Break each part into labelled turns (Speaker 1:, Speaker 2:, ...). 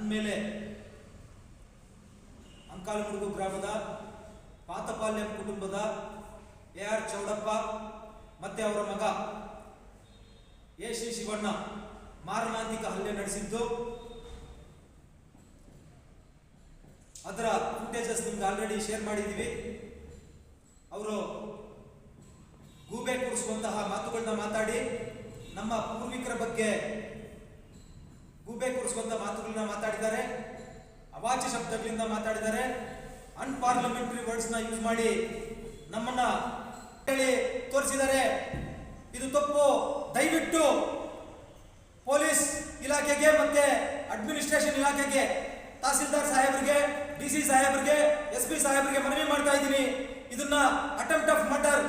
Speaker 1: ನನ್ನ ಮೇಲೆ ಅಂಕಾಲಮುರುಗು ಗ್ರಾಮದ ಪಾತಪಾಲ್ಯಂ ಕುಟುಂಬದ ಎ ಆರ್ ಚೌಡಪ್ಪ ಮತ್ತೆ ಅವರ ಮಗ ಎ ಶ್ರೀ ಶಿವಣ್ಣ ಮಾರಣಾಂತಿಕ ಹಲ್ಲೆ ನಡೆಸಿದ್ದು. ಅದರ ಫುಟೇಜಸ್ ನಿಮ್ಗೆ ಆಲ್ರೆಡಿ ಶೇರ್ ಮಾಡಿದ್ದೀವಿ ಅವರು ಗೂಬೆ ಕೂರಿಸುವಂತಹ ಮಾತುಗಳನ್ನ ಮಾತಾಡಿ ನಮ್ಮ ಪೂರ್ವಿಕರ ಬಗ್ಗೆ ಗೂಬೆ ಕೂರಿಸುವಂತ ಮಾತುಗಳನ್ನ ಮಾತಾಡಿದ್ದಾರೆ. ಅವಾಚ್ಯ ಶಬ್ದಗಳಿಂದ ಮಾತಾಡಿದ್ದಾರೆ. ಅನ್ಪಾರ್ಲಮೆಂಟರಿ ವರ್ಡ್ಸ್ನ ಯೂಸ್ ಮಾಡಿ ನಮ್ಮನ್ನ ಹೇಳಿ ತೋರಿಸಿದ್ದಾರೆ. ಇದು ತಪ್ಪು. ದಯವಿಟ್ಟು ಪೊಲೀಸ್ ಇಲಾಖೆಗೆ ಮತ್ತೆ ಅಡ್ಮಿನಿಸ್ಟ್ರೇಷನ್ ಇಲಾಖೆಗೆ, ತಹಸೀಲ್ದಾರ್ ಸಾಹೇಬರಿಗೆ ಡಿ ಸಿ ಸಾಹೇಬರಿಗೆ ಎಸ್ ಪಿ ಸಾಹೇಬರಿಗೆ ಮನವಿ ಮಾಡ್ತಾ ಇದ್ದೀನಿ. ಇದನ್ನ ಅಟೆಂಪ್ಟ್ ಆಫ್ ಮರ್ಡರ್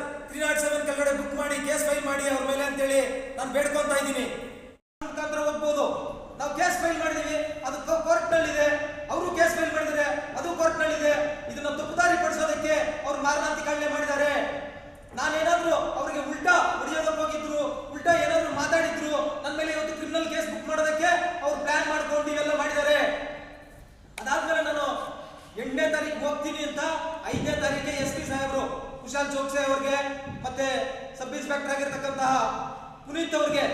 Speaker 1: ಐದನೇ ತಾರೀಕಿಗೆ ಎಸ್ ಪಿ ಸಾಹೇಬರು, ಕುಶಾಲ್ ಚೋಕ್ಸೆ ಅವರಿಗೆ ಮತ್ತೆ ಸಬ್ ಇನ್ಸ್ಪೆಕ್ಟರ್ ಆಗಿರ್ತಕ್ಕಂತಹ ಪುನೀತ್ ಅವರಿಗೆ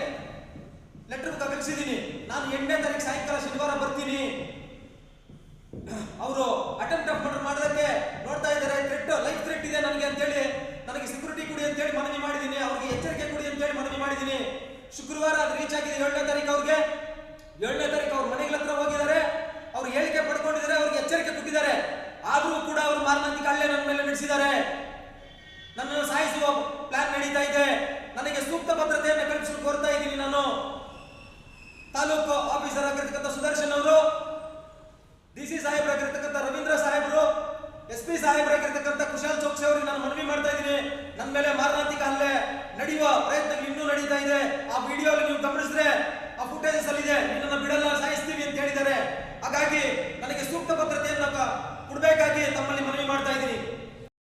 Speaker 1: ಲೆಟರ್ ಕಳಿಸಿದ್ದೀನಿ ನಾನು ಎಂಟನೇ ತಾರೀಕು ಸಾಯಂಕಾಲ ಶನಿವಾರ ಬರ್ತೀನಿ. ಅವರು ಅಟೆಂಪ್ಟ್ ಆಫ್ ಮರ್ಡರ್ ಮಾಡೋದಕ್ಕೆ ನೋಡ್ತಾ ಇದ್ದಾರೆ. ಥ್ರೆಟ್ ಲೈಫ್ ಥ್ರೆಟ್ ಇದೆ ನನಗೆ ಅಂತೇಳಿ. ನನಗೆ ಸೆಕ್ಯೂರಿಟಿ ಕೊಡಿ ಅಂತೇಳಿ ಮನವಿ ಮಾಡಿದ್ದೀನಿ ಅವ್ರಿಗೆ ಎಚ್ಚರಿಕೆ ಕೊಡಿ ಅಂತೇಳಿ ಮನವಿ ಮಾಡಿದ್ದೀನಿ ಶುಕ್ರವಾರ ಅದು ರೀಚ್ ಆಗಿದೆ ಏಳನೇ ತಾರೀಕು ಅವ್ರಿಗೆ. ಏಳನೇ ತಾರೀಕು ಅವ್ರ ಮನೆಗಳ ಹತ್ರ ಹೋಗಿದ್ದಾರೆ ಅವ್ರು ಹೇಳಿಕೆ ಪಡ್ಕೊಂಡಿದ್ದಾರೆ ಅವ್ರಿಗೆ ಎಚ್ಚರಿಕೆ ಕೊಟ್ಟಿದ್ದಾರೆ ಆದರೂ ಕೂಡ ಅವರು ಮಾರಣಾಂತಿಕ ಹಲ್ಲೆ ನನ್ನ ಮೇಲೆ ನಡೆಸಿದ್ದಾರೆ ನನ್ನನ್ನು ಸಾಯಿಸುವ ಪ್ಲಾನ್ ನಡೀತಾ ಇದೆ ನನಗೆ ಸೂಕ್ತ ಭದ್ರತೆಯನ್ನು ಕಲ್ಪಿಸಲು ಕೋರ್ತಾ ಇದ್ದೀನಿ ನಾನು ತಾಲೂಕು ಆಫೀಸರ್ ಆಗಿರ್ತಕ್ಕಂಥ ಸುದರ್ಶನ್ ಅವರು ಡಿ ಸಿ ಸಾಹೇಬರಾಗಿರ್ತಕ್ಕಂಥ ರವೀಂದ್ರ ಸಾಹೇಬರು ಎಸ್ ಪಿ ಸಾಹೇಬರಾಗಿರ್ತಕ್ಕಂಥ ಕುಶಾಲ್ ಚೋಕ್ಸಿ ಅವರಿಗೆ ನಾನು ಮನವಿ ಮಾಡ್ತಾ ಇದ್ದೀನಿ ಮಾರಣಾಂತಿಕ ಹಲ್ಲೆ ನಡೆಯುವ ಪ್ರಯತ್ನಗಳು ಇನ್ನೂ ನಡೀತಾ ಇದೆ. ಆ ವಿಡಿಯೋ ನೀವು ಗಮನಿಸಿದ್ರೆ